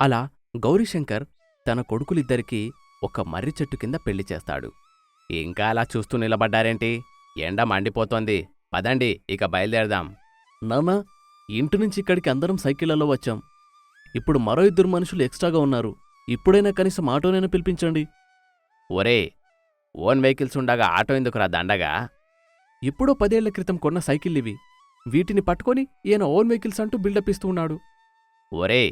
అలా గౌరీశంకర్ తన కొడుకులిద్దరికీ ఒక మర్రి చెట్టు కింద పెళ్ళి చేస్తాడు. ఇంకా అలా చూస్తూ నిలబడ్డారేంటి? ఎండ మండిపోతోంది. పదండి ఇక బయలుదేరదాం. నానా ఇంటి నుంచి ఇక్కడికి అందరం సైకిళ్ళలో వచ్చాం. ఇప్పుడు మరో ఇద్దరు మనుషులు ఎక్స్ట్రాగా ఉన్నారు. ఇప్పుడైనా కనీసం ఆటోనైనా పిలిపించండి. ఒరే ఓన్ వెహికల్స్ ఉండగా ఆటో ఎందుకురా దండగా? ఎప్పుడో పదేళ్ళ క్రితం కొన్న సైకిల్ ఇవి వీటిని పట్టుకొని ఈయన ఓన్ వెహికల్స్ అంటూ బిల్డప్ ఇస్తూ ఉన్నాడు. ఒరే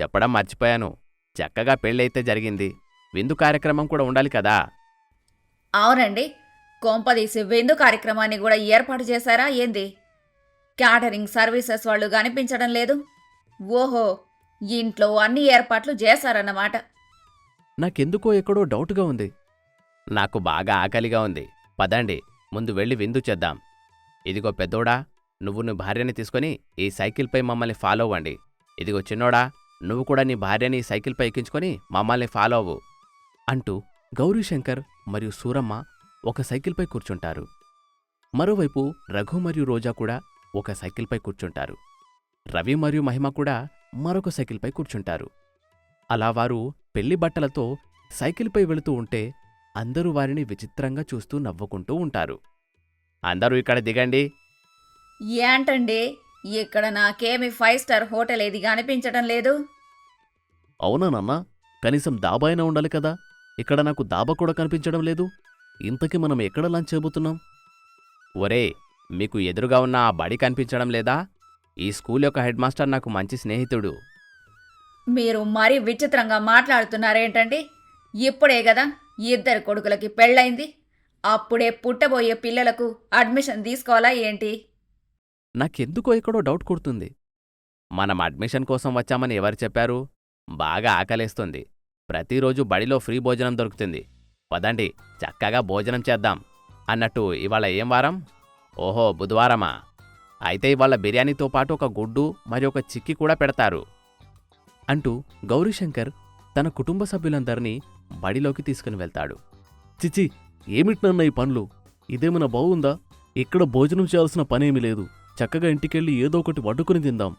చెప్పడం మర్చిపోయాను. చక్కగా పెళ్ళైతే జరిగింది. విందు కార్యక్రమం కూడా ఉండాలి కదా? అవునండి. కొంపదీసి విందు కార్యక్రమాన్ని కూడా ఏర్పాటు చేశారా? ఏంది? క్యాటరింగ్ సర్వీసెస్ వాళ్ళు కనిపించడం లేదు. ఓహో ఇంట్లో అన్ని ఏర్పాట్లు చేశారన్నమాట. నాకెందుకో ఎక్కడో డౌట్గా ఉంది. నాకు బాగా ఆకలిగా ఉంది. పదండి ముందు వెళ్ళి విందు చేద్దాం. ఇదిగో పెద్దోడా నువ్వు నీ భార్యని తీసుకొని ఈ సైకిల్పై మమ్మల్ని ఫాలో అవ్వండి. ఇదిగో చిన్నోడా నువ్వు కూడా నీ భార్యని సైకిల్పై ఎక్కించుకొని మమ్మల్ని ఫాలో అవ్వు అంటూ గౌరీశంకర్ మరియు సూరమ్మ ఒక సైకిల్పై కూర్చుంటారు. మరోవైపు రఘు మరియు రోజా కూడా ఒక సైకిల్పై కూర్చుంటారు. రవి మరియు మహిమ కూడా మరొక సైకిల్పై కూర్చుంటారు. అలా వారు పెళ్ళి బట్టలతో సైకిల్పై వెళుతూ ఉంటే అందరూ వారిని విచిత్రంగా చూస్తూ నవ్వుకుంటూ ఉంటారు. అందరూ ఇక్కడ దిగండి. ఏంటండి? ఇక్కడ నాకేమి ఫైవ్ స్టార్ హోటల్ ఏది కనిపించడం లేదు. అవునా నాన్న? కనీసం దాబా అయినా ఉండాలి కదా. ఇక్కడ నాకు దాబా కూడా కనిపించడం లేదు. ఇంతకీ మనం ఎక్కడ లంచ్ చేయబోతున్నాం? ఒరే మీకు ఎదురుగా ఉన్న ఆ బడి కనిపించడం లేదా? ఈ స్కూల్ యొక్క హెడ్ మాస్టర్ నాకు మంచి స్నేహితుడు. మీరు మరీ విచిత్రంగా మాట్లాడుతున్నారేంటండి? ఇప్పుడే కదా ఇద్దరు కొడుకులకి పెళ్ళైంది అప్పుడే పుట్టబోయే పిల్లలకు అడ్మిషన్ తీసుకోవాలా ఏంటి? నాకెందుకో ఎక్కడో డౌట్ కొడుతుంది. మనం అడ్మిషన్ కోసం వచ్చామని ఎవరు చెప్పారు? బాగా ఆకలేస్తుంది. ప్రతిరోజు బడిలో ఫ్రీ భోజనం దొరుకుతుంది. పదండి చక్కగా భోజనం చేద్దాం. అన్నట్టు ఇవాళ ఏం వారం? ఓహో బుధవారమా? అయితే ఇవాళ బిర్యానీతో పాటు ఒక గుడ్డు మరి ఒక చిక్కి కూడా పెడతారు. అంటూ గౌరీశంకర్ తన కుటుంబ సభ్యులందరినీ బడిలోకి తీసుకుని వెళ్తాడు. చిచి ఏమిటినన్న ఈ పనులు? ఇదేమైనా బాగుందా ఇక్కడ భోజనం చేయాల్సిన పనేమీ లేదు. చక్కగా ఇంటికెళ్ళి ఏదో ఒకటి వడ్డుకుని తిందాం.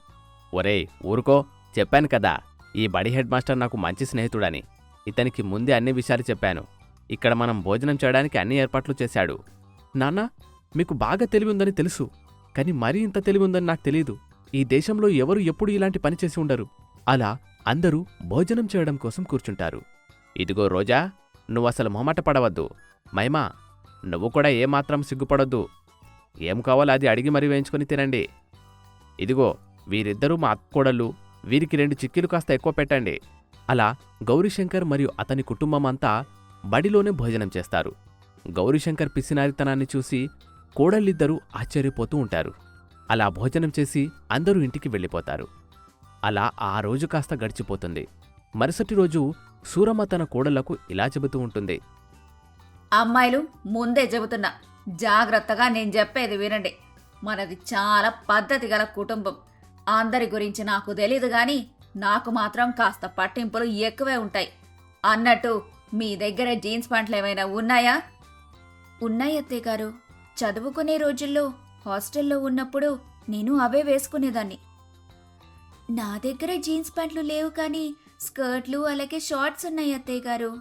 ఒరేయ్ ఊరుకో. చెప్పాను కదా ఈ బడి హెడ్ మాస్టర్ నాకు మంచి స్నేహితుడని. ఇతనికి ముందే అన్ని విషయాలు చెప్పాను. ఇక్కడ మనం భోజనం చేయడానికి అన్ని ఏర్పాట్లు చేశాడు. నాన్నా మీకు బాగా తెలివి ఉందని తెలుసు. కానీ మరీ ఇంత తెలివి ఉందని నాకు తెలియదు ఈ దేశంలో ఎవరు ఎప్పుడు ఇలాంటి పని చేసి ఉండరు. అలా అందరూ భోజనం చేయడం కోసం కూర్చుంటారు. ఇదిగో రోజా నువ్వసలు మొహమాట పడవద్దు. మైమా నువ్వు కూడా ఏమాత్రం సిగ్గుపడొద్దు. ఏం కావాలో అది అడిగి మరీ వేయించుకొని తినండి. ఇదిగో వీరిద్దరూ మా అక్కోడళ్ళు వీరికి రెండు చిక్కీలు కాస్త ఎక్కువ పెట్టండి. అలా గౌరీశంకర్ మరియు అతని కుటుంబం అంతా బడిలోనే భోజనం చేస్తారు. గౌరీశంకర్ పిసినారితనాన్ని చూసి కోడళ్ళిద్దరూ ఆశ్చర్యపోతూ ఉంటారు. అలా భోజనం చేసి అందరూ ఇంటికి వెళ్ళిపోతారు. అలా ఆ రోజు కాస్త గడిచిపోతుంది. మరుసటి రోజు సూరమ్మ తన కోడళ్ళకు ఇలా చెబుతూ ఉంటుంది. అమ్మాయిలు ముందే చెబుతున్నా జాగ్రత్తగా నేను చెప్పేది వినండి. మనది చాలా పద్ధతి గల కుటుంబం. అందరి గురించి నాకు తెలీదు గాని నాకు మాత్రం కాస్త పట్టింపులు ఎక్కువే ఉంటాయి. అన్నట్టు మీ దగ్గర జీన్స్ ప్యాంట్లు ఏమైనా ఉన్నాయా? ఉన్నాయి అత్తయ్య గారు. చదువుకునే రోజుల్లో హాస్టల్లో ఉన్నప్పుడు నేను అవే వేసుకునేదాన్ని. నా దగ్గర జీన్స్ ప్యాంట్లు లేవు కానీ స్కర్ట్లు అలాగే షార్ట్స్ ఉన్నాయి అత్తయ్య గారు.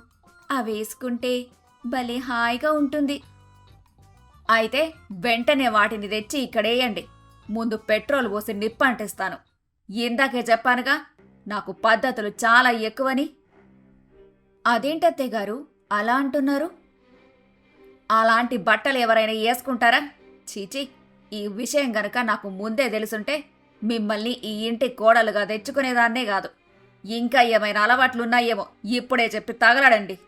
అవి వేసుకుంటే భలే హాయిగా ఉంటుంది. అయితే వెంటనే వాటిని తెచ్చి ఇక్కడేయండి ముందు పెట్రోల్ పోసి నిప్పంటిస్తాను. ఇందాకే చెప్పానుగా నాకు పద్ధతులు చాలా ఎక్కువని. అదేంటత్తే గారు అలా అంటున్నారు? అలాంటి బట్టలు ఎవరైనా వేసుకుంటారా? చీచి ఈ విషయం గనక నాకు ముందే తెలుసుంటే మిమ్మల్ని ఈ ఇంటి కోడలుగా తెచ్చుకునేదాన్నే కాదు. ఇంకా ఏమైనా అలవాట్లున్నాయేమో ఇప్పుడే చెప్పి తగలడండి.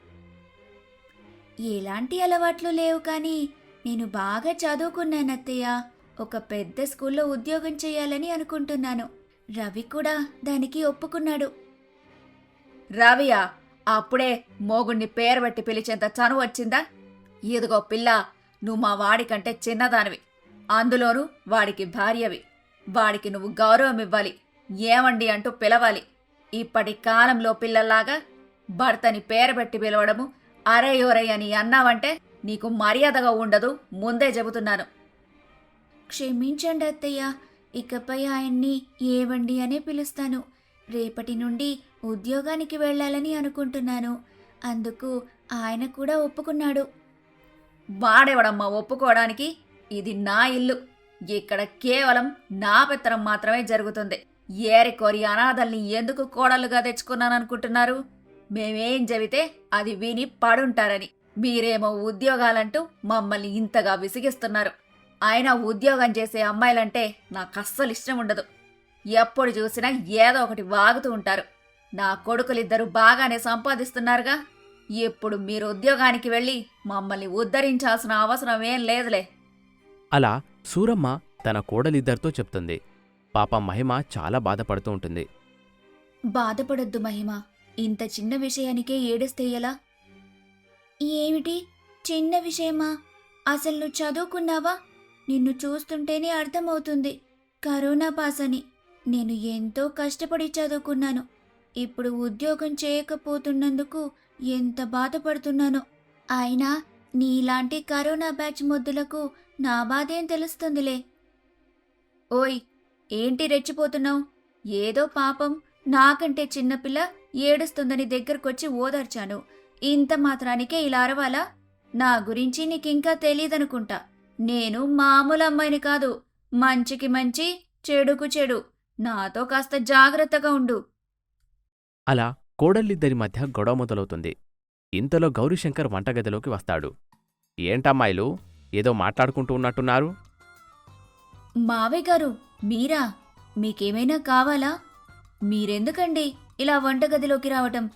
ఎలాంటి అలవాట్లు లేవు కానీ నేను బాగా చదువుకున్నాను అత్తయ్య. ఒక పెద్ద స్కూల్లో ఉద్యోగం చేయాలని అనుకుంటున్నాను. రవి కూడా దానికి ఒప్పుకున్నాడు. రవియా అప్పుడే మోగుణ్ణి పేరు పెట్టి పిలిచేంత చను వచ్చిందా? ఇదిగో పిల్ల నువ్వు మా వాడికంటే చిన్నదానివి. అందులోనూ వాడికి భార్యవి. వాడికి నువ్వు గౌరవం ఇవ్వాలి. ఏమండి అంటూ పిలవాలి. ఇప్పటి కాలంలో పిల్లల్లాగా భర్తని పేరు పెట్టి పిలవడము అరే ఒరే అని అన్నావంటే నీకు మర్యాదగా ఉండదు ముందే చెబుతున్నాను. క్షమించండి అత్తయ్య ఇకపై ఆయన్ని ఏవండి అనే పిలుస్తాను. రేపటి నుండి ఉద్యోగానికి వెళ్ళాలని అనుకుంటున్నాను. అందుకు ఆయన కూడా ఒప్పుకున్నాడు. వాడేవడమ్మా ఒప్పుకోవడానికి? ఇది నా ఇల్లు. ఇక్కడ కేవలం నా పెత్తనం మాత్రమే జరుగుతుంది. ఏరి కోరి అనాథల్ని ఎందుకు కోడలుగా తెచ్చుకున్నాననుకుంటున్నారు? మేమేం చెబితే అది విని పడుంటారని. మీరేమో ఉద్యోగాలంటూ మమ్మల్ని ఇంతగా విసిగిస్తున్నారు. అయినా ఉద్యోగం చేసే అమ్మాయిలంటే నాకు అస్సలు ఇష్టం ఉండదు ఎప్పుడు చూసినా ఏదో ఒకటి వాగుతూ ఉంటారు. నా కొడుకులిద్దరూ బాగానే సంపాదిస్తున్నారుగా. ఇప్పుడు మీరు ఉద్యోగానికి వెళ్ళి మమ్మల్ని ఉద్ధరించాల్సిన అవసరం ఏం లేదులే. అలా సూరమ్మ తన కోడలిద్దరితో చెప్తుంది. పాప మహిమ చాలా బాధపడుతూ ఉంటుంది. బాధపడొద్దు మహిమ. ఇంత చిన్న విషయానికే ఏడుస్తే ఎలా? ఏమిటి? చిన్న విషయమా? అసలు నువ్వు చదువుకున్నావా? నిన్ను చూస్తుంటేనే అర్థమవుతుంది. కరోనా పాస్ అని నేను ఎంతో కష్టపడి చదువుకున్నాను. ఇప్పుడు ఉద్యోగం చేయకపోతున్నందుకు ఎంత బాధపడుతున్నానో. అయినా నీలాంటి కరోనా బ్యాచ్ మొద్దులకు నా బాధేం తెలుస్తుందిలే? ఓయ్ ఏంటి రెచ్చిపోతున్నావు? ఏదో పాపం నాకంటే చిన్నపిల్ల ఏడుస్తుందని దగ్గరకొచ్చి ఓదార్చాను. ఇంత మాత్రానికే ఇలా అరవాలా? నా గురించి నీకింకా తెలీదనుకుంటా. నేను మామూలు అమ్మాయిని కాదు. మంచికి మంచి చెడుకు చెడు. నాతో కాస్త జాగ్రత్తగా ఉండు. అలా కోడళ్ళిద్దరి మధ్య గొడవ మొదలవుతుంది. ఇంతలో గౌరీశంకర్ వంటగదిలోకి వస్తాడు. ఏంటమ్మాయిలు? ఏదో మాట్లాడుకుంటూ ఉన్నట్టున్నారు? మావయ్య గారు మీరా? మీకేమైనా కావాలా? మీరెందుకండి ఇలా వంటగదిలోకి రావటం?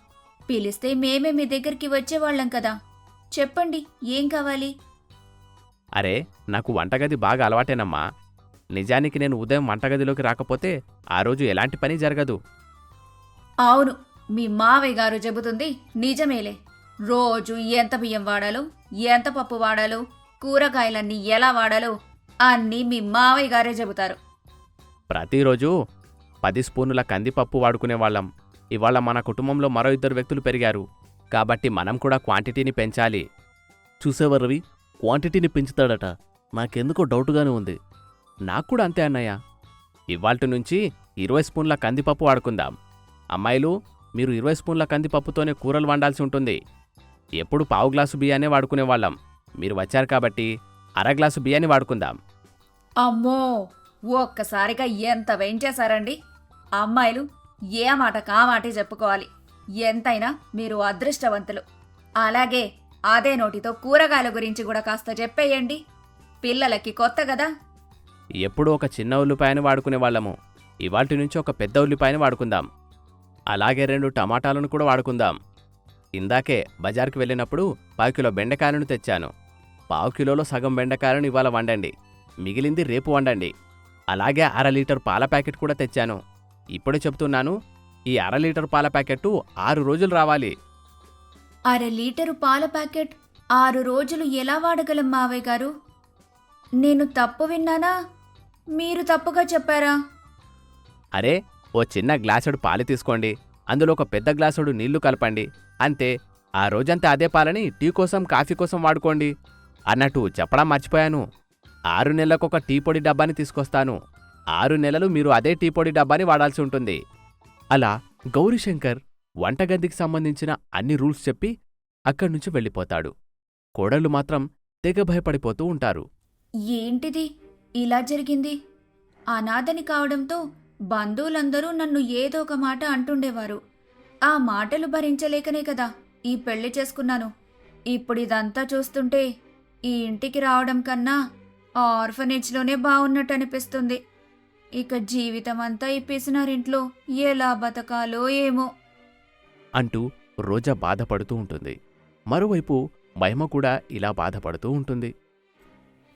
పిలిస్తే మేమే మీ దగ్గరికి వచ్చేవాళ్ళం కదా. చెప్పండి ఏం కావాలి? అరే నాకు వంటగది బాగా అలవాటేనమ్మా. నిజానికి నేను ఉదయం వంటగదిలోకి రాకపోతే ఆ రోజు ఎలాంటి పని జరగదు. అవును మీ మావయ్య గారు చెబుతుంది నిజమేలే. రోజు ఎంత బియ్యం వాడాలో ఎంత పప్పు వాడాలో కూరగాయలన్నీ ఎలా వాడాలో అన్నీ మీ మావయ్య గారే చెబుతారు. ప్రతిరోజు పది స్పూనుల కందిపప్పు వాడుకునేవాళ్ళం. ఇవాళ మన కుటుంబంలో మరో ఇద్దరు వ్యక్తులు పెరిగారు. కాబట్టి మనం కూడా క్వాంటిటీని పెంచాలి. చూసేవా రవి? క్వాంటిటీని పెంచుతాడట. నాకెందుకో డౌట్గానే ఉంది. నాకు కూడా అంతే అన్నయ్య. ఇవాల్టి నుంచి ఇరవై స్పూన్ల కందిపప్పు వాడుకుందాం. అమ్మాయిలు మీరు ఇరవై స్పూన్ల కందిపప్పుతోనే కూరలు వండాల్సి ఉంటుంది. ఎప్పుడు పావు గ్లాసు బియ్యానే వాడుకునేవాళ్ళం మీరు వచ్చారు కాబట్టి అర గ్లాసు బియ్యాన్ని వాడుకుందాం. అమ్మో! ఒక్కసారిగా ఎంత వేయించేశారండి? అమ్మాయిలు ఏ మాట కామాటే చెప్పుకోవాలి. ఎంతైనా మీరు అదృష్టవంతులు. అలాగే అదే నోటితో కూరగాయల గురించి కూడా కాస్త చెప్పేయండి. పిల్లలకి కొత్త కదా? ఎప్పుడూ ఒక చిన్న ఉల్లిపాయని వాడుకునేవాళ్ళము ఇవాటి నుంచి ఒక పెద్ద ఉల్లిపాయని వాడుకుందాం. అలాగే రెండు టమాటాలను కూడా వాడుకుందాం. ఇందాకే బజార్కి వెళ్ళినప్పుడు పావు కిలో బెండకాయలను తెచ్చాను. పావు కిలోలో సగం బెండకాయలను ఇవాళ వండండి. మిగిలింది రేపు వండండి. అలాగే అర లీటర్ పాల ప్యాకెట్ కూడా తెచ్చాను. ఇప్పుడే చెప్తున్నాను ఈ అర లీటర్ పాల ప్యాకెట్టు ఆరు రోజులు రావాలి. అర లీటరు పాల ప్యాకెట్ ఆరు రోజులు ఎలా వాడగలం మావయ్య గారు? నేను తప్పు విన్నానా? మీరు తప్పుగా చెప్పారా? అరే ఓ చిన్న గ్లాసుడు పాలు తీసుకోండి అందులో ఒక పెద్ద గ్లాసుడు నీళ్ళు కలపండి అంతే. ఆ రోజంతా అదే పాలని టీ కోసం కాఫీ కోసం వాడుకోండి. అన్నట్టు చెప్పడం మర్చిపోయాను. ఆరు నెలలకు ఒక టీ పొడి డబ్బాని తీసుకొస్తాను. ఆరు నెలలు మీరు అదే టీ పొడి డబ్బాని వాడాల్సి ఉంటుంది. అలా గౌరీశంకర్ వంటగదికి సంబంధించిన అన్ని రూల్స్ చెప్పి అక్కడి నుంచి వెళ్ళిపోతాడు. కోడళ్ళు మాత్రం తెగ భయపడిపోతూ ఉంటారు. ఏంటిది? ఇలా జరిగింది? అనాథని కావడంతో బంధువులందరూ నన్ను ఏదో ఒక మాట అంటుండేవారు. ఆ మాటలు భరించలేకనే కదా ఈ పెళ్ళి చేసుకున్నాను. ఇప్పుడు ఇదంతా చూస్తుంటే ఈ ఇంటికి రావడం కన్నా ఆ ఆర్ఫనేజ్లోనే బాగున్నట్టు అనిపిస్తుంది. ఇక జీవితం అంతా ఈ పిసినారింట్లో ఎలా బతకాలో ఏమో. అంటూ రోజా బాధపడుతూ ఉంటుంది. మరోవైపు మహిమ కూడా ఇలా బాధపడుతూ ఉంటుంది.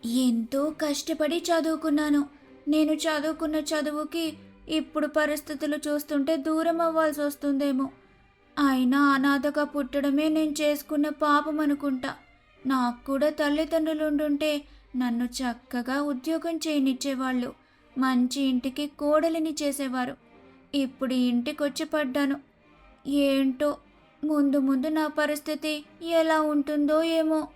ఎంతో కష్టపడి చదువుకున్నాను. నేను చదువుకున్న చదువుకి ఇప్పుడు పరిస్థితులు చూస్తుంటే దూరం అవ్వాల్సి వస్తుందేమో. అయినా అనాథగా పుట్టడమే నేను చేసుకున్న పాపం అనుకుంటా. నాకు కూడా తల్లిదండ్రులు ఉండుంటే నన్ను చక్కగా ఉద్యోగం చేయనిచ్చేవాళ్ళు. మంచి ఇంటికి కోడలిని చేసేవారు. ఇప్పుడు ఈ ఇంటికొచ్చి పడ్డాను. ఏంటో ముందు ముందు నా పరిస్థితి ఎలా ఉంటుందో ఏమో.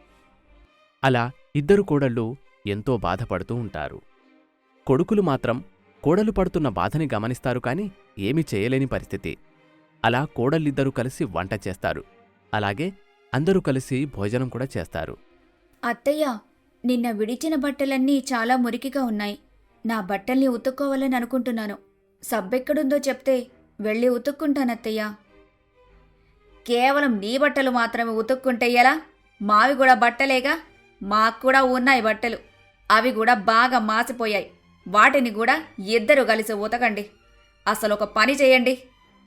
అలా ఇద్దరు కోడళ్ళు ఎంతో బాధపడుతూ ఉంటారు. కొడుకులు మాత్రం కోడలు పడుతున్న బాధని గమనిస్తారు కాని ఏమీ చేయలేని పరిస్థితి. అలా కోడలిద్దరూ కలిసి వంట చేస్తారు. అలాగే అందరూ కలిసి భోజనం కూడా చేస్తారు. అత్తయ్య నిన్న విడిచిన బట్టలన్నీ చాలా మురికిగా ఉన్నాయి. నా బట్టల్ని ఉతుక్కోవాలని అనుకుంటున్నాను. సబ్బెక్కడుందో చెప్తే వెళ్ళి ఉతుక్కుంటానత్తయ్యా. కేవలం నీ బట్టలు మాత్రమే ఉతుక్కుంటే ఎలా? మావి కూడా బట్టలేగా? మాకు కూడా ఉన్నాయి బట్టలు. అవి కూడా బాగా మాసిపోయాయి. వాటిని కూడా ఇద్దరు కలిసి ఉతకండి. అసలు ఒక పని చేయండి.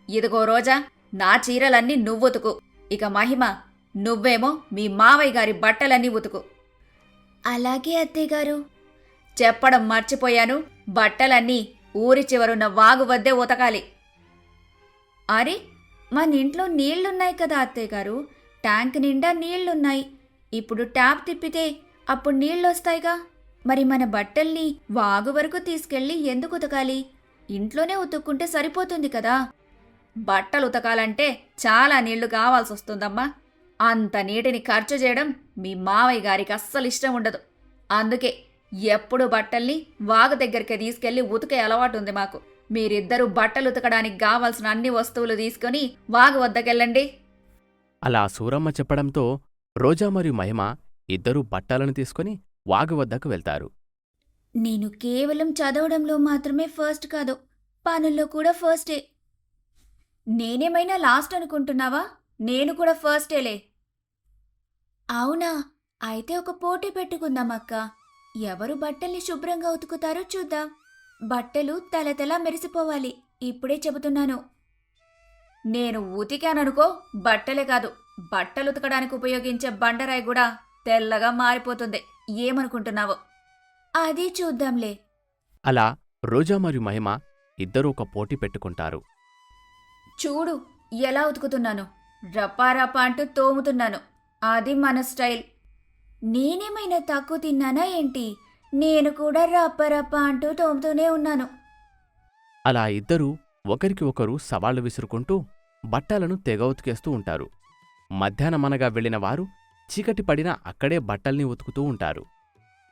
ఇదిగో రోజా నా చీరలన్నీ నువ్వుతుకు. ఇక మహిమ నువ్వేమో మీ మావయ్య గారి బట్టలన్నీ ఉతుకు. అలాగే అత్తయ్య గారు. చెప్పడం మర్చిపోయాను. బట్టలన్నీ ఊరి చివరున్న వాగు వద్దే ఉతకాలి. అరే మన ఇంట్లో నీళ్ళున్నాయి కదా అత్తయ్య గారు. ట్యాంక్ నిండా నీళ్ళున్నాయి. ఇప్పుడు ట్యాప్ తిప్పితే అప్పుడు నీళ్ళొస్తాయిగా. మరి మన బట్టల్ని వాగు వరకు తీసుకెళ్ళి ఎందుకు ఉతకాలి? ఇంట్లోనే ఉతుక్కుంటే సరిపోతుంది కదా. బట్టలు ఉతకాలంటే చాలా నీళ్ళు కావాల్సి వస్తుందమ్మా అంత నీటిని ఖర్చు చేయడం మీ మావయ్య గారికి అస్సలు ఇష్టం ఉండదు. అందుకే ఎప్పుడు బట్టల్ని వాగు దగ్గరికి తీసుకెళ్ళి ఉతికే అలవాటు ఉంది మాకు. మీరిద్దరూ బట్టలు ఉతకడానికి కావాల్సిన అన్ని వస్తువులు తీసుకొని వాగు వద్దకెళ్ళండి. అలా సూరమ్మ చెప్పడంతో రోజా మరియు మహిమ ఇద్దరూ బట్టలను తీసుకుని వాగు వద్దకు వెళ్తారు. నేను కేవలం చదవడంలో మాత్రమే ఫస్ట్ కాదు పనుల్లో కూడా ఫస్టే. నేనేమైనా లాస్ట్ అనుకుంటున్నావా? నేను కూడా ఫస్టేలే. అవునా? అయితే ఒక పోటీ పెట్టుకుందాం అక్క. ఎవరు బట్టల్ని శుభ్రంగా ఉతుకుతారో చూద్దాం. బట్టలు తలతల మెరిసిపోవాలి. ఇప్పుడే చెబుతున్నాను. నేను ఉతికాననుకో బట్టలే కాదు బట్టలు ఉతకడానికి ఉపయోగించే బండరాయి కూడా తెల్లగా మారిపోతుంది. ఏమనుకుంటున్నావు? అది చూద్దాంలే. అలా రోజా మరియు మహిమ ఇద్దరూ ఒక పోటీ పెట్టుకుంటారు. చూడు ఎలా ఉతుకుతున్నాను. రపారపా అంటూ తోముతున్నాను. అది మన స్టైల్. నేనేమైనా తక్కువ తిన్నానా ఏంటి? నేను కూడా రప్ప అంటూ తోముతూనే ఉన్నాను. అలా ఇద్దరూ ఒకరికి ఒకరు సవాళ్ళు విసురుకుంటూ బట్టలను తెగ ఉతికేస్తూ ఉంటారు. మధ్యాహ్నమనగా వెళ్ళిన వారు చీకటి పడినా అక్కడే బట్టల్ని ఉతుకుతూ ఉంటారు.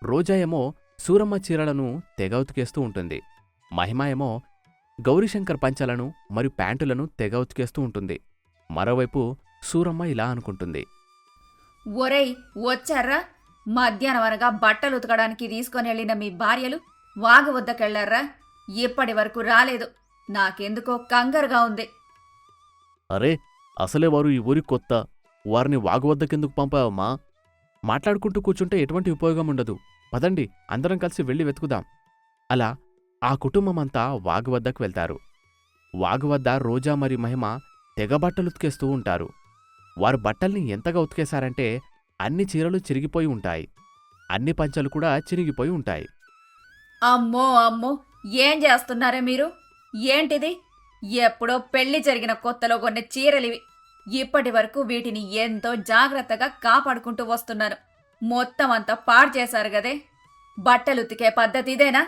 రోజాయేమో సూరమ్మ చీరలను తెగ ఉతికేస్తూ ఉంటుంది. మహిమ ఏమో గౌరీశంకర్ పంచలను మరియు ప్యాంటులను తెగ ఉతికేస్తూ ఉంటుంది. మరోవైపు సూరమ్మ ఇలా అనుకుంటుంది. ఒరేయ్ వచ్చారా మధ్యాహ్నం అనగా బట్టలు ఉతకడానికి తీసుకొని వెళ్ళిన మీ భార్యలు వాగు వద్దకెళ్ళారా ఇప్పటి వరకు రాలేదు. నాకెందుకో కంగారుగా ఉంది. అరే అసలే వారు ఈ ఊరి కొత్త. వారిని వాగు వద్దకెందుకు పంపావమ్మా? మాట్లాడుకుంటూ కూర్చుంటే ఎటువంటి ఉపయోగం ఉండదు. పదండి అందరం కలిసి వెళ్ళి వెతుకుదాం. అలా ఆ కుటుంబమంతా వాగు వద్దకు వెళ్తారు. వాగు వద్ద రోజా మరియు మహిమ తెగ బట్టలు ఉతికేస్తూ ఉంటారు. వారు బట్టల్ని ఎంతగా ఉతికేశారంటే అన్ని చీరలు చిరిగిపోయి ఉంటాయి. అన్ని పంచలు కూడా చిరిగిపోయి ఉంటాయి. అమ్మో అమ్మో! ఏం చేస్తున్నారే మీరు? ఏంటిది? ఎప్పుడో పెళ్ళి జరిగిన కొత్తలో కొన్న చీరలివి. ఇప్పటి వరకు వీటిని ఎంతో జాగ్రత్తగా కాపాడుకుంటూ వస్తున్నాను మొత్తం అంతా పాడు చేశారు గదే బట్టలు ఉతికే పద్ధతి ఇదేనా?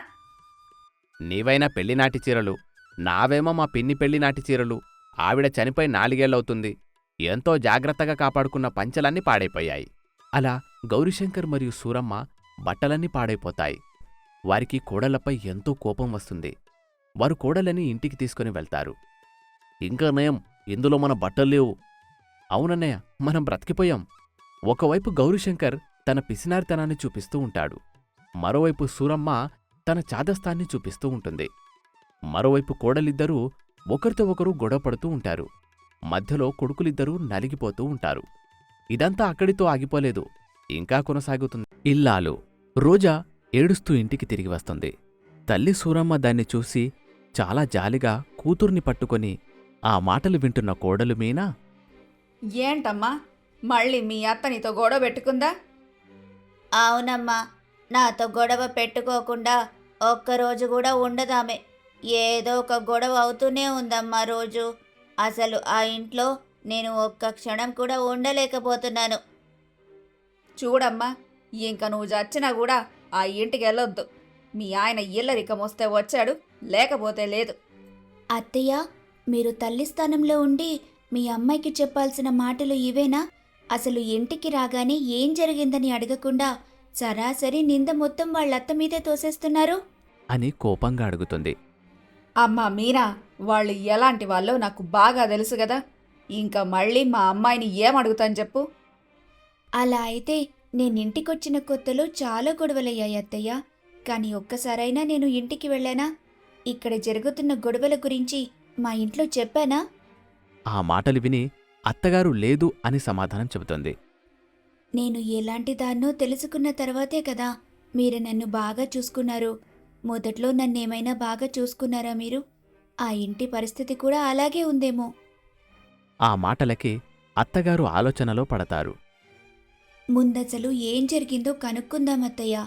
నీవైనా పెళ్ళినాటి చీరలు. నావేమో మా పిన్ని పెళ్ళినాటి చీరలు. ఆవిడ చనిపోయి నాలుగేళ్ళవుతుంది ఎంతో జాగ్రత్తగా కాపాడుకున్న పంచలన్నీ పాడైపోయాయి. అలా గౌరీశంకర్ మరియు సూరమ్మ బట్టలన్నీ పాడైపోతాయి. వారికి కోడళ్ళపై ఎంతో కోపం వస్తుంది. వారు కోడలని ఇంటికి తీసుకుని వెళ్తారు. ఇంకా నయం ఇందులో మన బట్టలు లేవు. అవునన్నయ్య మనం బ్రతికిపోయాం. ఒకవైపు గౌరీశంకర్ తన పిసినారితనాన్ని చూపిస్తూ ఉంటాడు. మరోవైపు సూరమ్మ తన చాదస్తాన్ని చూపిస్తూ ఉంటుంది. మరోవైపు కోడలిద్దరూ ఒకరితో ఒకరు గొడవపడుతూ ఉంటారు. మధ్యలో కొడుకులిద్దరూ నలిగిపోతూ ఉంటారు. ఇదంతా అక్కడితో ఆగిపోలేదు. ఇంకా కొనసాగుతుంది. ఇల్లాలు. రోజా ఏడుస్తూ ఇంటికి తిరిగి వస్తుంది. తల్లి సూరమ్మ దాన్ని చూసి చాలా జాలిగా కూతుర్ని పట్టుకొని ఆ మాటలు వింటున్న కోడలు మీనా? ఏంటమ్మా? మళ్ళీ మీ అత్త నీతో గొడవ పెట్టుకుందా? అవునమ్మా. నాతో గొడవ పెట్టుకోకుండా ఒక్కరోజు కూడా ఉండదామే. ఏదో ఒక గొడవ అవుతూనే ఉందమ్మా రోజు. అసలు ఆ ఇంట్లో నేను ఒక్క క్షణం కూడా ఉండలేకపోతున్నాను. చూడమ్మా ఇంక నువ్వు చచ్చినా కూడా ఆ ఇంటికి వెళ్ళొద్దు. మీ ఆయన ఇల్లరికం వస్తే వచ్చాడు లేకపోతే లేదు. అత్తయ్య మీరు తల్లి స్థానంలో ఉండి మీ అమ్మాయికి చెప్పాల్సిన మాటలు ఇవేనా? అసలు ఇంటికి రాగానే ఏం జరిగిందని అడగకుండా సరాసరి నింద మొత్తం వాళ్ళ అత్త మీదే తోసేస్తున్నారు? అని కోపంగా అడుగుతుంది. అమ్మా మీనా వాళ్ళు ఎలాంటి వాళ్ళో నాకు బాగా తెలుసు కదా. ఇంకా మళ్ళీ మా అమ్మాయిని ఏమడుగుతాను చెప్పు? అలా అయితే నేను ఇంటికొచ్చిన కొత్తలో చాలా గొడవలయ్యాయి అత్తయ్య. కానీ ఒక్కసారైనా నేను ఇంటికి వెళ్ళానా? ఇక్కడ జరుగుతున్న గొడవల గురించి మా ఇంట్లో చెప్పానా? ఆ మాటలు విని అత్తగారు లేదు అని సమాధానం చెబుతోంది. నేను ఎలాంటి దాన్నో తెలుసుకున్న తర్వాతే కదా మీరు నన్ను బాగా చూసుకున్నారు. మొదట్లో నన్నేమైనా బాగా చూసుకున్నారా మీరు? ఆ ఇంటి పరిస్థితి కూడా అలాగే ఉందేమో. ఆ మాటలకి అత్తగారు ఆలోచనలో పడతారు. ముందసలు ఏం జరిగిందో కనుక్కుందాం అత్తయ్య.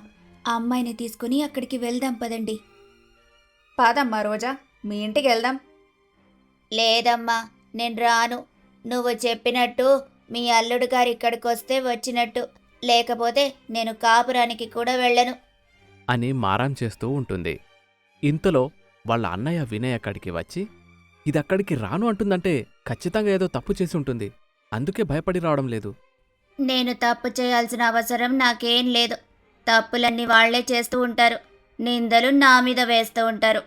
ఆ అమ్మాయిని తీసుకుని అక్కడికి వెళ్దాం పదండి. పాదమ్మా రోజా మీ ఇంటికి వెళ్దాం. లేదమ్మా నేను రాను. నువ్వు చెప్పినట్టు మీ అల్లుడు గారు ఇక్కడికి వస్తే వచ్చినట్టు. లేకపోతే నేను కాపురానికి కూడా వెళ్ళను. అని మారాం చేస్తూ ఉంటుంది. ఇంతలో వాళ్ళ అన్నయ్య వినయ్ అక్కడికి వచ్చి ఇదక్కడికి రాను అంటుందంటే ఖచ్చితంగా ఏదో తప్పు చేసి ఉంటుంది. అందుకే భయపడి రావడం లేదు. నేను తప్పు చేయాల్సిన అవసరం నాకేం లేదు. తప్పులన్నీ వాళ్ళే చేస్తూ ఉంటారు. నిందలు నా మీద వేస్తూ ఉంటారు.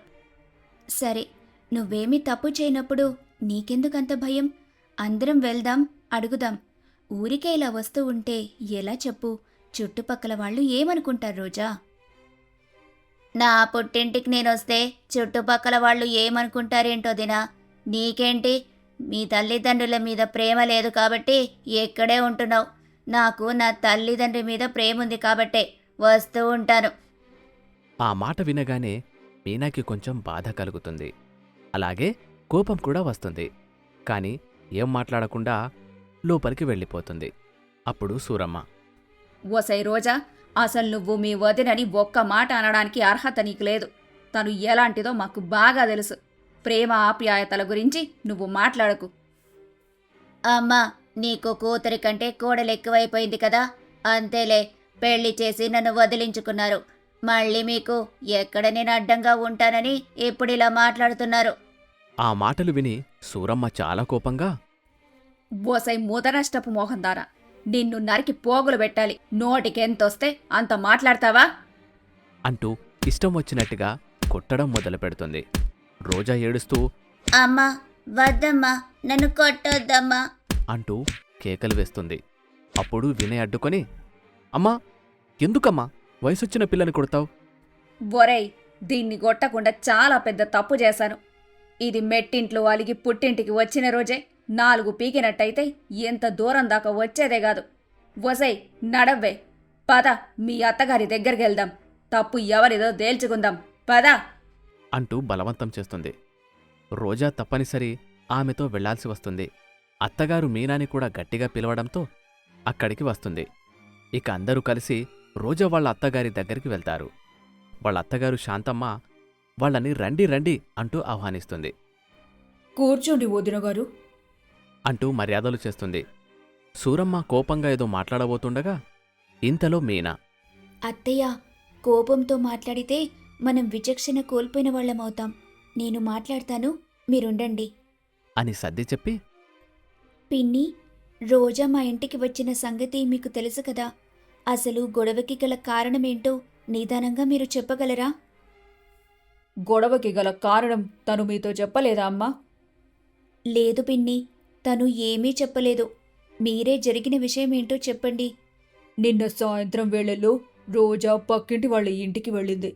సరే నువ్వేమీ తప్పు చేయనప్పుడు నీకెందుకంత భయం? అందరం వెళ్దాం అడుగుదాం. ఊరికే ఇలా వస్తూ ఉంటే ఎలా చెప్పు? చుట్టుపక్కల వాళ్ళు ఏమనుకుంటారు రోజా? నా పుట్టింటికి నేను వస్తే చుట్టుపక్కల వాళ్ళు ఏమనుకుంటారేంటో దినా? నీకేంటి? మీ తల్లిదండ్రుల మీద ప్రేమ లేదు కాబట్టి ఎక్కడే ఉంటున్నావు? నాకు నా తల్లిదండ్రి మీద ప్రేమ ఉంది కాబట్టే వస్తూ ఉంటాను. ఆ మాట వినగానే మీనాకి కొంచెం బాధ కలుగుతుంది. అలాగే కోపం కూడా వస్తుంది. కాని ఏం మాట్లాడకుండా లోపలికి వెళ్ళిపోతుంది. అప్పుడు సూరమ్మ ఓసై రోజా అసలు నువ్వు మీ వదినని ఒక్క మాట అనడానికి అర్హత నీకు లేదు. తను ఎలాంటిదో మాకు బాగా తెలుసు. ప్రేమ ఆప్యాయతల గురించి నువ్వు మాట్లాడకు. అమ్మా నీకు కూతురి కంటే కోడలు ఎక్కువైపోయింది కదా? అంతేలే పెళ్ళి చేసి నన్ను వదిలించుకున్నారు. మళ్ళీ మీకు ఎక్కడ నేను అడ్డంగా ఉంటానని ఇప్పుడు ఇలా మాట్లాడుతున్నారు? ఆ మాటలు విని సూరమ్మ చాలా కోపంగా ఓసై ముదనష్టపు మోహందారా నిన్ను నరికి పోగులు పెట్టాలి. నోటికెంతొస్తే అంత మాట్లాడతావా? అంటూ ఇష్టం వచ్చినట్టుగా కొట్టడం మొదలు పెడుతుంది రోజా ఏడుస్తూ అమ్మా వద్దమ్మా నన్ను కొట్టొద్దమ్మా. అంటూ కేకలు వేస్తుంది. అప్పుడు వినయ్ అడ్డుకొని అమ్మా ఎందుకమ్మా వయసొచ్చిన పిల్లని కొడతావు? ఒరేయ్ దీన్ని కొట్టకుండా చాలా పెద్ద తప్పు చేశాను. ఇది మెట్టింట్లో అలిగి పుట్టింటికి వచ్చిన రోజే నాలుగు పీకినట్టయితే ఎంత దూరం దాకా వచ్చేదే కాదు. వసై నడవ్వే. పద మీ అత్తగారి దగ్గరికి వెళ్దాం తప్పు ఎవరిదో తేల్చుకుందాం. పద. అంటూ బలవంతం చేస్తుంది. రోజా తప్పనిసరి ఆమెతో వెళ్ళాల్సి వస్తుంది. అత్తగారు మీనాని కూడా గట్టిగా పిలవడంతో అక్కడికి వస్తుంది. ఇక అందరూ కలిసి రోజా వాళ్ళ అత్తగారి దగ్గరికి వెళ్తారు. వాళ్ళ అత్తగారు శాంతమ్మ వాళ్ళని రండి రండి అంటూ ఆహ్వానిస్తుంది. కూర్చోండి వదిన గారు అంటూ మర్యాదలు చేస్తుంది. సూరమ్మ కోపంగా ఏదో మాట్లాడబోతుండగా ఇంతలో మీనా. అత్తయ్య కోపంతో మాట్లాడితే మనం విచక్షణ కోల్పోయిన వాళ్ళమవుతాం నేను మాట్లాడతాను మీరుండండి. అని సర్ది చెప్పి పిన్ని రోజా మా ఇంటికి వచ్చిన సంగతి మీకు తెలుసు కదా. అసలు గొడవకి గల కారణమేంటో నిదానంగా మీరు చెప్పగలరా? గొడవకి గల కారణం తను మీతో చెప్పలేదా అమ్మా? లేదు పిన్ని తను ఏమీ చెప్పలేదు. మీరే జరిగిన విషయమేంటో చెప్పండి. నిన్న సాయంత్రం వేళల్లో రోజా పక్కింటి వాళ్ళ ఇంటికి వెళ్ళింది.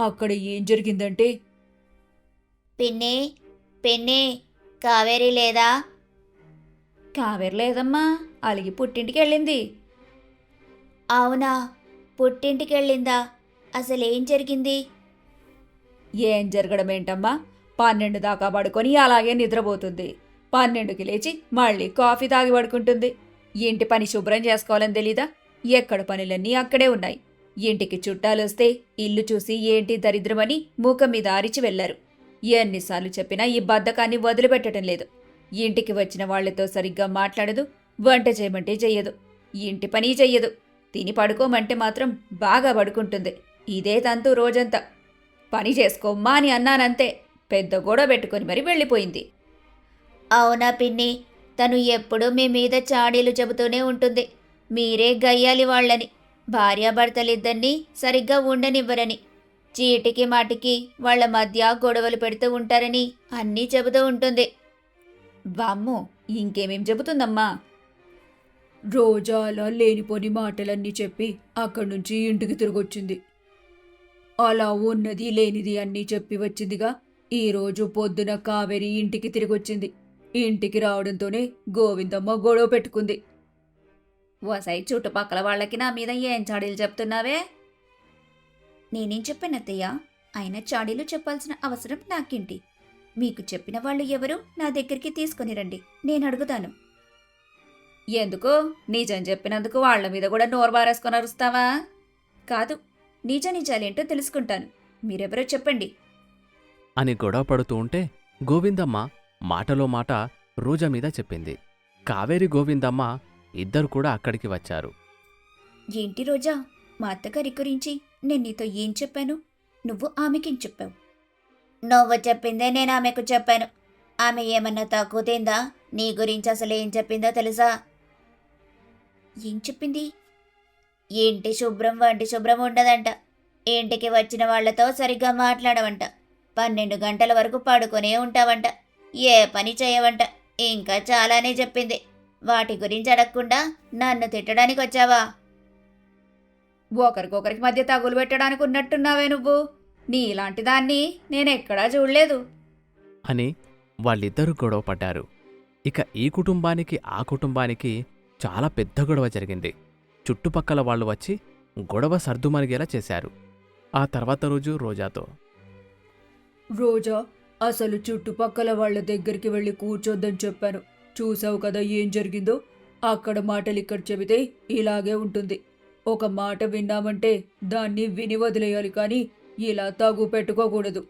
అక్కడ ఏం జరిగిందంటే? పిన్ని పిన్ని కావేరి లేదా? కావేరి లేదమ్మా అలిగి పుట్టింటికి వెళ్ళింది. అవునా పుట్టింటికి వెళ్ళిందా? అసలేం జరిగింది? ఏం జరగడం ఏంటమ్మా పన్నెండు దాకా పడుకొని అలాగే నిద్రపోతుంది. పన్నెండుకి లేచి మళ్ళీ కాఫీ తాగి పడుకుంటుంది. ఇంటి పని శుభ్రం చేసుకోవాలని తెలీదా? ఎక్కడ పనులన్నీ అక్కడే ఉన్నాయి. ఇంటికి చుట్టాలు వస్తే ఇల్లు చూసి ఏంటి దరిద్రమని మూక మీద ఆరిచి వెళ్ళారు. ఎన్నిసార్లు చెప్పినా ఈ బద్ధకాన్ని వదిలిపెట్టడం లేదు. ఇంటికి వచ్చిన వాళ్ళతో సరిగ్గా మాట్లాడదు వంట చేయమంటే చెయ్యదు. ఇంటి పని చెయ్యదు. తిని పడుకోమంటే మాత్రం బాగా పడుకుంటుంది. ఇదే తంతు రోజంతా. పని చేసుకోమ్మా అని అన్నానంతే. పెద్ద గొడవ పెట్టుకొని మరి వెళ్ళిపోయింది. అవునా పిన్ని? తను ఎప్పుడూ మీ మీద చాడీలు చెబుతూనే ఉంటుంది. మీరే గయ్యాలి వాళ్ళని. భార్యాభర్తలిద్దరినీ సరిగ్గా ఉండనివ్వరని. చీటికి మాటికి వాళ్ళ మధ్య గొడవలు పెడుతూ ఉంటారని అన్నీ చెబుతూ ఉంటుంది. బామ్ము ఇంకేమేం చెబుతుందమ్మా? రోజా అలా లేనిపోని మాటలన్నీ చెప్పి అక్కడి నుంచి ఇంటికి తిరిగొచ్చింది. అలా ఉన్నది లేనిది అన్నీ చెప్పి వచ్చిందిగా ఈరోజు పొద్దున కావేరి ఇంటికి తిరిగొచ్చింది. ఇంటికి రావడంతోనే గోవిందమ్మ గొడవ పెట్టుకుంది. ఓసై చుట్టుపక్కల వాళ్ళకి నా మీద ఏం చాడీలు చెప్తున్నావే? నేనేం చెప్పాను అత్తయ్య? ఆయన చాడీలు చెప్పాల్సిన అవసరం నాకేంటి? మీకు చెప్పిన వాళ్ళు ఎవరు? నా దగ్గరికి తీసుకొని రండి. నేను అడుగుతాను. ఎందుకు? నిజం చెప్పినందుకు వాళ్ళ మీద కూడా నోరు బారేసుకొని అరుస్తావా? కాదు. నిజ నిజాలేంటో తెలుసుకుంటాను. మీరెవరో చెప్పండి. అని గొడవ పడుతూ ఉంటే గోవిందమ్మ మాటలో మాట రోజా మీద చెప్పింది. కావేరి గోవిందమ్మ ఇద్దరు కూడా అక్కడికి వచ్చారు. ఏంటి రోజా? మా అత్తగారి గురించి నేను నీతో ఏం చెప్పాను? నువ్వు ఆమెకేం చెప్పావు? నువ్వు చెప్పిందే నేను ఆమెకు చెప్పాను. ఆమె ఏమన్నా తక్కువ తిందా నీ గురించి అసలు ఏం చెప్పిందో తెలుసా? ఏం చెప్పింది? ఏంటి శుభ్రం వంటి శుభ్రం ఉండదంట. ఇంటికి వచ్చిన వాళ్ళతో సరిగ్గా మాట్లాడవంట. పన్నెండు గంటల వరకు పడుకునే ఉంటావంట. ఏ పని చేయవంట. ఇంకా చాలానే చెప్పింది. వాటి గురించి అడగకుండా నన్ను తిట్టడానికి వచ్చావా? ఒకరికొకరికి మధ్య తగులు పెట్టడానికి ఉన్నట్టున్నావే నువ్వు. నీ ఇలాంటి దాన్ని నేనెక్కడా చూడలేదు. అని వాళ్ళిద్దరూ గొడవ పడ్డారు. ఇక ఈ కుటుంబానికి ఆ కుటుంబానికి చాలా పెద్ద గొడవ జరిగింది. చుట్టుపక్కల వాళ్ళు వచ్చి గొడవ సర్దుమరిగేలా చేశారు. ఆ తర్వాత రోజు రోజాతో. రోజా అసలు చుట్టుపక్కల వాళ్ళ దగ్గరికి వెళ్ళి కూర్చోద్దని చెప్పాను. చూసావు కదా ఏం జరిగిందో? అక్కడ మాటలు ఇక్కడ చెబితే ఇలాగే ఉంటుంది. ఒక మాట విన్నామంటే దాన్ని విని వదిలేయాలి కానీ ఇలా తగు పెట్టుకోకూడదు.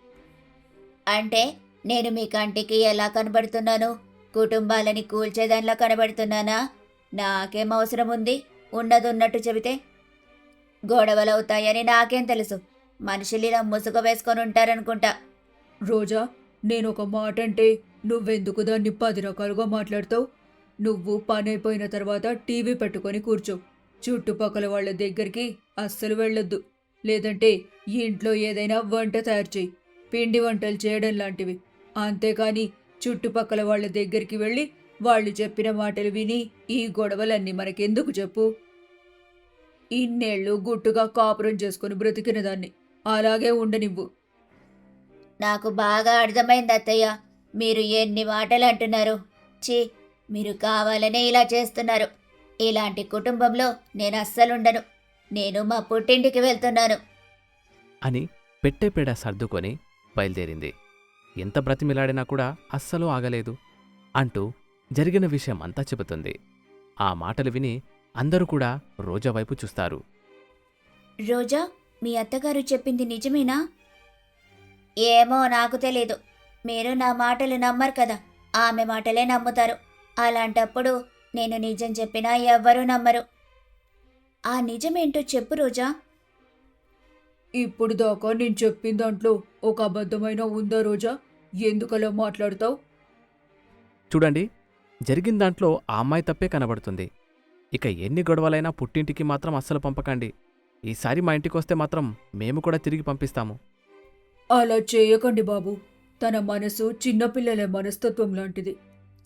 అంటే నేను మీ కంటికి ఎలా కనబడుతున్నాను? కుటుంబాలని కూల్చేదానిలా కనబడుతున్నానా? నాకేం అవసరం ఉంది? ఉన్నదున్నట్టు చెబితే గొడవలవుతాయని నాకేం తెలుసు. మనుషులు ఇలా ముసుగు వేసుకొని ఉంటారనుకుంటా. రోజా నేను ఒక మాట అంటే నువ్వెందుకు దాన్ని పది రకాలుగా మాట్లాడతావు? నువ్వు పని అయిపోయిన తర్వాత టీవీ పెట్టుకొని కూర్చో. చుట్టుపక్కల వాళ్ళ దగ్గరికి అస్సలు వెళ్ళొద్దు. లేదంటే ఇంట్లో ఏదైనా వంట తయారు చేయి పిండి వంటలు చేయడం లాంటివి. అంతేకాని చుట్టుపక్కల వాళ్ళ దగ్గరికి వెళ్ళి వాళ్ళు చెప్పిన మాటలు విని ఈ గొడవలన్నీ మనకెందుకు చెప్పు? ఇన్నేళ్ళు గుట్టుగా కాపురం చేసుకుని బ్రతికిన దాన్ని. అలాగే ఉండనివ్వు. నాకు బాగా అర్థమైంది అత్తయ్య. మీరు ఎన్ని మాటలు అంటున్నారు ఛీ మీరు కావాలనే ఇలా చేస్తున్నారు. ఇలాంటి కుటుంబంలో నేను అస్సలుండను. నేను మా పుట్టింటికి వెళ్తున్నాను. అని పెట్టెపేడ సర్దుకొని బయలుదేరింది. ఎంత బ్రతిమిలాడినా కూడా అస్సలు ఆగలేదు అంటూ జరిగిన విషయం అంతా చెబుతుంది. ఆ మాటలు విని అందరూ కూడా రోజా వైపు చూస్తారు. రోజా మీ అత్తగారు చెప్పింది నిజమేనా? ఏమో నాకు తెలీదు. మీరు నా మాటలు నమ్మరు కదా. ఆమె మాటలే నమ్ముతారు. అలాంటప్పుడు నేను నిజం చెప్పినా ఎవ్వరూ నమ్మరు. ఆ నిజమేంటో చెప్పు రోజా. ఇప్పుడు దాకా నేను చెప్పిన దాంట్లో ఒక అబద్ధమైన ఉందా రోజా? ఎందుకలా మాట్లాడతావు? చూడండి జరిగిన దాంట్లో ఆ అమ్మాయి తప్పే కనబడుతుంది. ఇక ఎన్ని గొడవలైనా పుట్టింటికి మాత్రం అస్సలు పంపకండి. ఈసారి మా ఇంటికి వస్తే మాత్రం మేము కూడా తిరిగి పంపిస్తాము. అలా చేయకండి బాబు. తన మనసు చిన్నపిల్లల మనస్తత్వం లాంటిది.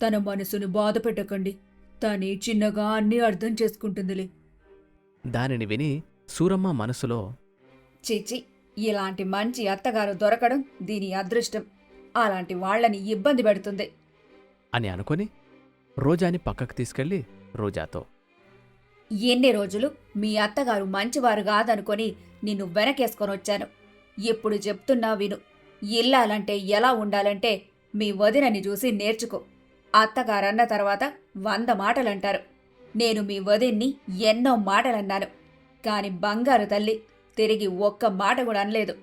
తన మనసును బాధ పెట్టకండి. తని చిన్నగా అన్నీ అర్థం చేసుకుంటుందిలే. దానిని విని సూరమ్మ మనసులో చిచి ఇలాంటి మంచి అత్తగారు దొరకడం దీని అదృష్టం. అలాంటి వాళ్ళని ఇబ్బంది పెడుతుంది. అని అనుకొని రోజాని పక్కకు తీసుకెళ్ళి రోజాతో ఎన్ని రోజులు మీ అత్తగారు మంచివారు కాదనుకొని నిన్ను వెనకేసుకొని వచ్చాను. ఇప్పుడు చెప్తున్నా విను. ఇల్లాలంటే ఎలా ఉండాలంటే మీ వదినని చూసి నేర్చుకో. అత్తగారన్న తర్వాత వంద మాటలంటారు. నేను మీ వదిన్ని ఎన్నో మాటలన్నాను. కాని బంగారు తల్లి తిరిగి ఒక్క మాట కూడా అనలేదు.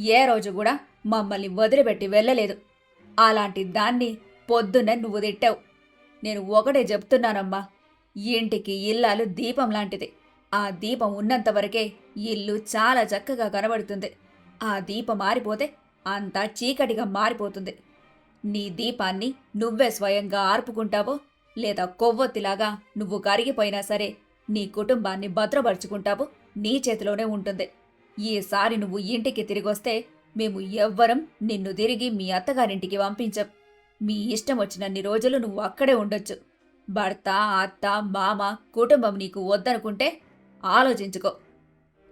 ఏ రోజు కూడా మమ్మల్ని వదిలిపెట్టి వెళ్ళలేదు. అలాంటి దాన్ని పొద్దున్న నువ్వు తిట్టావు. నేను ఒకటే చెప్తున్నానమ్మా ఇంటికి ఇల్లాలు దీపం లాంటిది. ఆ దీపం ఉన్నంతవరకే ఇల్లు చాలా చక్కగా కనబడుతుంది. ఆ దీపం మారిపోతే అంతా చీకటిగా మారిపోతుంది. నీ దీపాన్ని నువ్వే స్వయంగా ఆర్పుకుంటావో లేదా కొవ్వొత్తిలాగా నువ్వు కరిగిపోయినా సరే నీ కుటుంబాన్ని భద్రపరుచుకుంటావో నీ చేతిలోనే ఉంటుంది. ఈసారి నువ్వు ఇంటికి తిరిగొస్తే మేము ఎవ్వరం నిన్ను తిరిగి మీ అత్తగారింటికి పంపించం. మీ ఇష్టం వచ్చినన్ని రోజులు నువ్వు అక్కడే ఉండొచ్చు. భర్త అత్త మామ కుటుంబం నీకు వద్దనుకుంటే ఆలోచించుకో.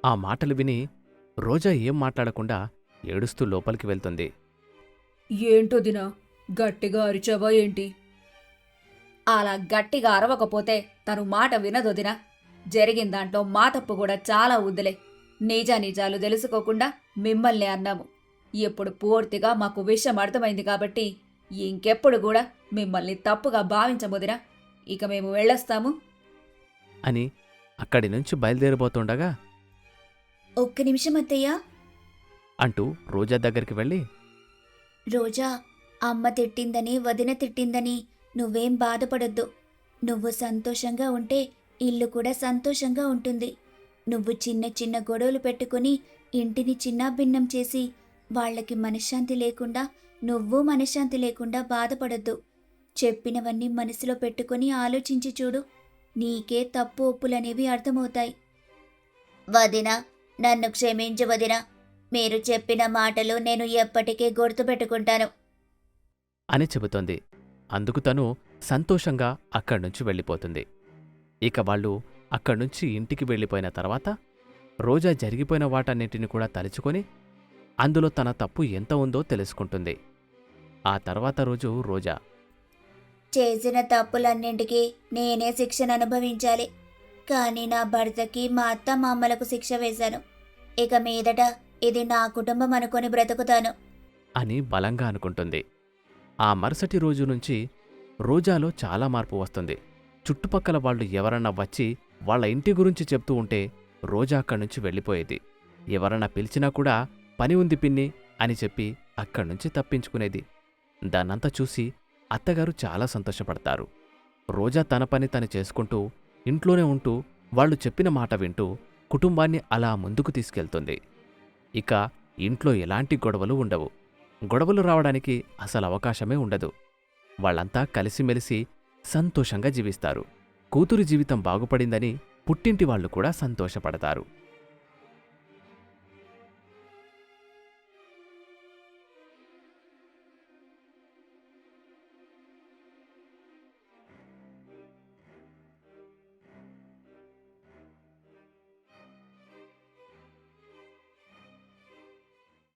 ఆ మాటలు విని రోజా ఏం మాట్లాడకుండా ఏడుస్తూ లోపలికి వెళ్తుంది. ఏంటో దినా గట్టిగా అరిచావా ఏంటి? అలా గట్టిగా అరవకపోతే తను మాట వినదొదినా జరిగిన దాంట్లో మా తప్పు కూడా చాలా వద్దులే నిజా నిజాలు తెలుసుకోకుండా మిమ్మల్ని అన్నాము. ఇప్పుడు పూర్తిగా మాకు విషయం అర్థమైంది కాబట్టి ఇంకెప్పుడు కూడా మిమ్మల్ని తప్పుగా భావించబోదినా ఇక మేము వెళ్ళొస్తాము. అని అక్కడి నుంచి బయలుదేరబోతుండగా ఒక్క నిమిషం అత్తయ్య. అంటూ రోజా దగ్గరికి వెళ్ళి రోజా అమ్మ తిట్టిందని వదిన తిట్టిందని నువ్వేం బాధపడొద్దు. నువ్వు సంతోషంగా ఉంటే ఇల్లు కూడా సంతోషంగా ఉంటుంది. నువ్వు చిన్న చిన్న గొడవలు పెట్టుకుని ఇంటిని చిన్న భిన్నం చేసి వాళ్ళకి మనశ్శాంతి లేకుండా నువ్వు మనశ్శాంతి లేకుండా బాధపడొద్దు. చెప్పినవన్నీ మనసులో పెట్టుకొని ఆలోచించి చూడు. నీకే తప్పు ఒప్పులనేవి అర్థమవుతాయి. వదిన నన్ను క్షమించు వదిన. మీరు చెప్పిన మాటలు నేను ఎప్పటికీ గుర్తుపెట్టుకుంటాను. అని చెబుతోంది. అందుకు తను సంతోషంగా అక్కడ్నుంచి వెళ్ళిపోతుంది. ఇక వాళ్ళు అక్కడ్నుంచి ఇంటికి వెళ్ళిపోయిన తర్వాత రోజా జరిగిపోయిన వాటన్నింటిని కూడా తలుచుకొని అందులో తన తప్పు ఎంత ఉందో తెలుసుకుంటుంది. ఆ తర్వాత రోజు రోజా చేసిన తప్పులన్నింటికి నేనే శిక్షను అనుభవించాలి. కానీ నా భర్తకి మా అత్త మామలకు శిక్ష వేశాను. ఇక మీదట ఇది నా కుటుంబం అనుకొని బ్రతుకుతాను. అని బలంగా అనుకుంటుంది. ఆ మరుసటి రోజు నుంచి రోజాలో చాలా మార్పు వస్తుంది. చుట్టుపక్కల వాళ్ళు ఎవరన్నా వచ్చి వాళ్ళ ఇంటి గురించి చెప్తూ ఉంటే రోజా అక్కడి నుంచి వెళ్ళిపోయేది. ఎవరన్నా పిలిచినా కూడా పని ఉంది పిన్ని అని చెప్పి అక్కడి నుంచి తప్పించుకునేది. దాన్నంతా చూసి అత్తగారు చాలా సంతోషపడతారు. రోజా తన పని తను చేసుకుంటూ ఇంట్లోనే ఉంటూ వాళ్ళు చెప్పిన మాట వింటూ కుటుంబాన్ని అలా ముందుకు తీసుకెళ్తుంది. ఇక ఇంట్లో ఎలాంటి గొడవలు ఉండవు. గొడవలు రావడానికి అసలు అవకాశమే ఉండదు. వాళ్ళంతా కలిసిమెలిసి సంతోషంగా జీవిస్తారు. కూతురు జీవితం బాగుపడిందని పుట్టింటి వాళ్ళు కూడా సంతోషపడతారు.